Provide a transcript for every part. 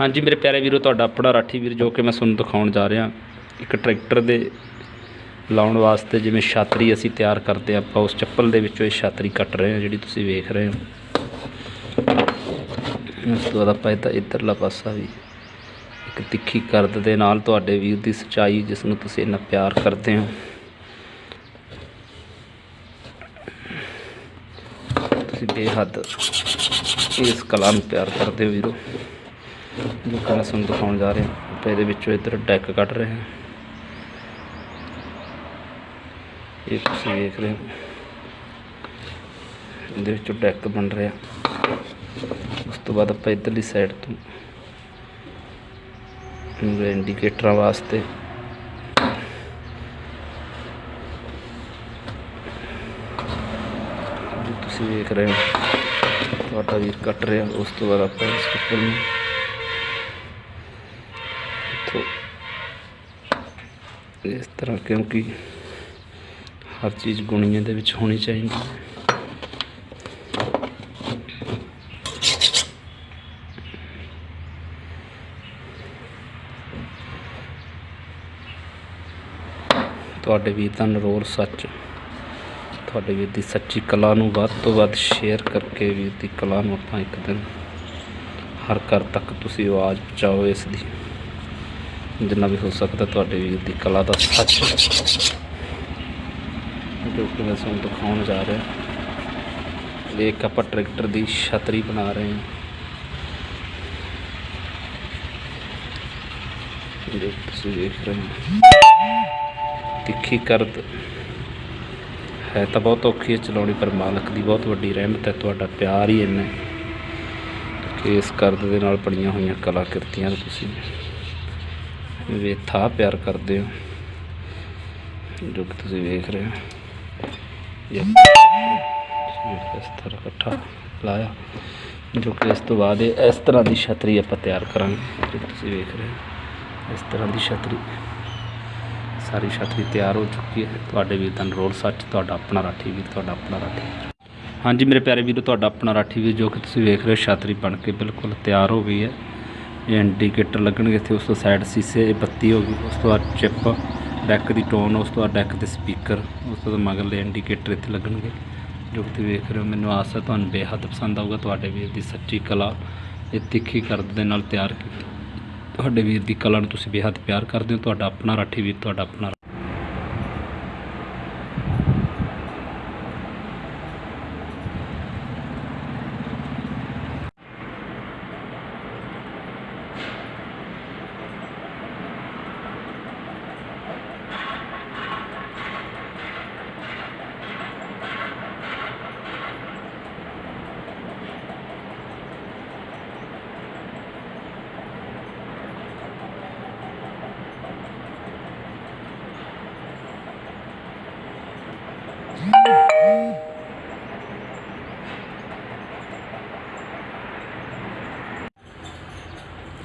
ਹਾਂਜੀ ਮੇਰੇ ਪਿਆਰੇ ਵੀਰੋ ਤੁਹਾਡਾ ਆਪਣਾ ਰਾਠੀ ਵੀਰ ਜੋ ਕਿ ਮੈਂ ਤੁਹਾਨੂੰ ਦਿਖਾਉਣ ਜਾ ਰਿਹਾ। ਇੱਕ ਟਰੈਕਟਰ ਦੇ ਲਾਉਣ ਵਾਸਤੇ ਜਿਵੇਂ ਛਾਤਰੀ ਅਸੀਂ ਤਿਆਰ ਕਰਦੇ ਹਾਂ, ਆਪਾਂ ਉਸ ਚੱਪਲ ਦੇ ਵਿੱਚੋਂ ਇਹ ਛਾਤਰੀ ਕੱਟ ਰਹੇ ਹਾਂ ਜਿਹੜੀ ਤੁਸੀਂ ਵੇਖ ਰਹੇ ਹੋ। ਉਸ ਤੋਂ ਬਾਅਦ ਆਪਾਂ ਇਹਦਾ ਇੱਧਰਲਾ ਪਾਸਾ ਵੀ ਇੱਕ ਤਿੱਖੀ ਕਰਦ ਦੇ ਨਾਲ ਤੁਹਾਡੇ ਵੀਰ ਦੀ ਸਚਾਈ ਜਿਸ ਨੂੰ ਤੁਸੀਂ ਇੰਨਾ ਪਿਆਰ ਕਰਦੇ ਹੋ। ਤੁਸੀਂ ਬੇਹੱਦ ਇਸ ਕਲਾ ਨੂੰ ਪਿਆਰ ਕਰਦੇ ਹੋ ਵੀਰੋ। ਜੋ ਕਿ ਮੈਂ ਦਿਖਾਉਣ ਜਾ ਰਹੇ ਹਾਂ। ਆਪਾਂ ਇਹਦੇ ਵਿੱਚੋਂ ਇੱਧਰ ਡੈਕ ਕੱਢ ਰਹੇ ਹਾਂ। ਇਹ ਤੁਸੀਂ ਵੇਖ ਰਹੇ ਹੋ। ਇਹਦੇ ਵਿੱਚੋਂ ਡੈਕ ਬਣ ਰਿਹਾ। ਉਸ ਤੋਂ ਬਾਅਦ ਆਪਾਂ ਇੱਧਰਲੀ ਸਾਈਡ ਤੋਂ ਇੰਡੀਕੇਟਰਾਂ ਵਾਸਤੇ ਤੁਸੀਂ ਵੇਖ ਰਹੇ ਹੋ, ਤੁਹਾਡਾ ਵੀਰ ਕੱਟ ਰਿਹਾ। ਉਸ ਤੋਂ ਬਾਅਦ ਆਪਾਂ ਇਸ ਚੱਪਲ ਨੂੰ ਇੱਥੋਂ ਇਸ ਤਰ੍ਹਾਂ ਕਿਉਂਕਿ ਹਰ ਚੀਜ਼ ਗੁਣੀਆਂ ਦੇ ਵਿੱਚ ਹੋਣੀ ਚਾਹੀਦੀ ਹੈ ਤੁਹਾਡੇ ਵੀਰ ਦਾ ਨਰੋਲ ਸੱਚ ਤੁਹਾਡੇ ਵੀਰ ਦੀ ਸੱਚੀ ਕਲਾ ਨੂੰ ਵੱਧ ਤੋਂ ਵੱਧ ਸ਼ੇਅਰ ਕਰਕੇ ਵੀਰ ਦੀ ਕਲਾ ਨੂੰ ਆਪਾਂ ਇੱਕ ਦਿਨ ਹਰ ਘਰ ਤੱਕ ਤੁਸੀਂ ਆਵਾਜ਼ ਪਹੁੰਚਾਓ ਇਸ ਦੀ ਜਿੰਨਾ ਵੀ ਹੋ ਸਕਦਾ ਤੁਹਾਡੇ ਵੀਰ ਦੀ ਕਲਾ ਦਾ ਸੱਚ। ਜੋ ਕਿ ਮੈਂ ਤੁਹਾਨੂੰ ਦਿਖਾਉਣ ਜਾ ਰਿਹਾ। ਇਹ ਆਪਾਂ ਟਰੈਕਟਰ ਦੀ ਛਤਰੀ ਬਣਾ ਰਹੇ ਹਾਂ। ਜੋ ਤੁਸੀਂ ਦੇਖ ਰਹੇ ਹੋ। ਤਿੱਖੀ ਕਰਦ ਹੈ ਤਾਂ ਬਹੁਤ ਔਖੀ ਹੈ ਚਲਾਉਣੀ, ਪਰ ਮਾਲਕ ਦੀ ਬਹੁਤ ਵੱਡੀ ਰਹਿਮਤ ਹੈ, ਤੁਹਾਡਾ ਪਿਆਰ ਹੀ ਇੰਨਾ ਕਿ ਇਸ ਕਰਦ ਦੇ ਨਾਲ ਬਣੀਆਂ ਹੋਈਆਂ ਕਲਾਕ੍ਰਿਤੀਆਂ ਤੁਸੀਂ ਵੇਥਾ ਪਿਆਰ ਕਰਦੇ ਹੋ। ਜੋ ਕਿ ਤੁਸੀਂ ਵੇਖ ਰਹੇ ਹੋ। ਇਸ ਤਰ੍ਹਾਂ ਇਕੱਠਾ ਲਾਇਆ। ਜੋ ਕਿ ਇਸ ਤੋਂ ਬਾਅਦ ਇਸ ਤਰ੍ਹਾਂ ਦੀ ਛਤਰੀ ਆਪਾਂ ਤਿਆਰ ਕਰਾਂਗੇ। ਜੋ ਤੁਸੀਂ ਵੇਖ ਰਹੇ ਹੋ। ਇਸ ਤਰ੍ਹਾਂ ਦੀ ਛਤਰੀ। ਸਾਰੀ ਛਤਰੀ ਤਿਆਰ ਹੋ ਚੁੱਕੀ ਹੈ। ਤੁਹਾਡੇ ਵੀਰ ਦਾ ਰੋਲ ਸੱਚ, ਤੁਹਾਡਾ ਆਪਣਾ ਰਾਠੀ ਵੀਰ ਤੁਹਾਡਾ ਆਪਣਾ ਰਾਠੀ। ਹਾਂਜੀ, ਮੇਰੇ ਪਿਆਰੇ ਵੀਰੋ, ਤੁਹਾਡਾ ਆਪਣਾ ਰਾਠੀ ਵੀਰ ਜੋ ਕਿ ਤੁਸੀਂ ਵੇਖ ਰਹੇ ਹੋ। ਛਤਰੀ ਬਣ ਕੇ ਬਿਲਕੁਲ ਤਿਆਰ ਹੋ ਗਈ ਹੈ। ਇਹ ਇੰਡੀਕੇਟਰ ਲੱਗਣਗੇ ਇੱਥੇ, ਉਸ ਤੋਂ ਸਾਈਡ ਸੀਸੇ ਬੱਤੀ ਹੋ ਗਈ, ਉਸ ਤੋਂ ਬਾਅਦ ਚਿੱਪ ਡੈਕ ਦੀ ਟੋਨ ਉਸ ਤੋਂ ਬਾਅਦ ਡੈਕ ਦੇ ਸਪੀਕਰ ਉਸ ਤੋਂ ਬਾਅਦ ਮਗਰਲੇ ਇੰਡੀਕੇਟਰ ਇੱਥੇ ਲੱਗਣਗੇ। ਜੋ ਕਿ ਵੇਖ ਰਹੇ ਹੋ, ਮੈਨੂੰ ਆਸ ਹੈ ਤੁਹਾਨੂੰ ਬੇਹੱਦ ਪਸੰਦ ਆਊਗਾ, ਤੁਹਾਡੇ ਵੀਰ ਦੀ ਸੱਚੀ ਕਲਾ ਇਹ ਤਿੱਖੀ ਕਰਦ ਦੇ ਨਾਲ ਤਿਆਰ ਕੀਤੀ। ਤੁਹਾਡੇ ਵੀਰ ਦੀ ਕਲਾ ਨੂੰ ਤੁਸੀਂ ਬੇਹੱਦ ਪਿਆਰ ਕਰਦੇ ਹੋ, ਤੁਹਾਡਾ ਆਪਣਾ ਰਾਠੀ ਵੀਰ, ਤੁਹਾਡਾ ਆਪਣਾ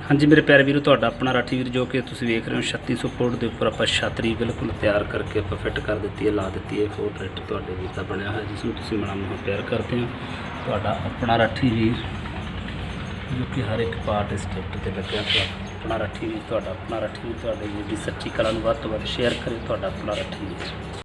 ਹਾਂਜੀ ਮੇਰੇ ਪਿਆਰੇ ਵੀਰੋ, ਤੁਹਾਡਾ ਆਪਣਾ ਰਾਠੀ ਵੀਰ ਜੋ ਕਿ ਤੁਸੀਂ ਵੇਖ ਰਹੇ ਹੋ 3600 ਫੁੱਟ ਦੇ ਉੱਪਰ ਆਪਾਂ ਛਤਰੀ ਬਿਲਕੁਲ ਤਿਆਰ ਕਰਕੇ ਆਪਾਂ ਫਿੱਟ ਕਰ ਦਿੱਤੀ ਹੈ, ਲਾ ਦਿੱਤੀ ਹੈ ਫੋਰ ਰੇਟ ਤੁਹਾਡੇ ਵੀਰ ਦਾ ਬਣਿਆ ਹੋਇਆ, ਜਿਸ ਨੂੰ ਤੁਸੀਂ ਬੜਾ ਮੋਹ ਪਿਆਰ ਕਰਦੇ ਹੋ। ਤੁਹਾਡਾ ਆਪਣਾ ਰਾਠੀ ਵੀਰ, ਜੋ ਕਿ ਹਰ ਇੱਕ ਪਾਰਟ ਇਸ ਟਿਕਟ ਤੇ ਲੱਗਿਆ ਤੁਹਾਡਾ ਆਪਣਾ ਰਾਠੀ ਵੀਰ, ਤੁਹਾਡਾ ਆਪਣਾ ਰਾਠੀ ਵੀਰ, ਤੁਹਾਡੇ ਵੀਰ ਦੀ ਸੱਚੀ ਕਲਾ ਨੂੰ ਵੱਧ ਤੋਂ ਵੱਧ ਸ਼ੇਅਰ ਕਰੇ ਤੁਹਾਡਾ ਆਪਣਾ ਰਾਠੀ ਵੀਰ।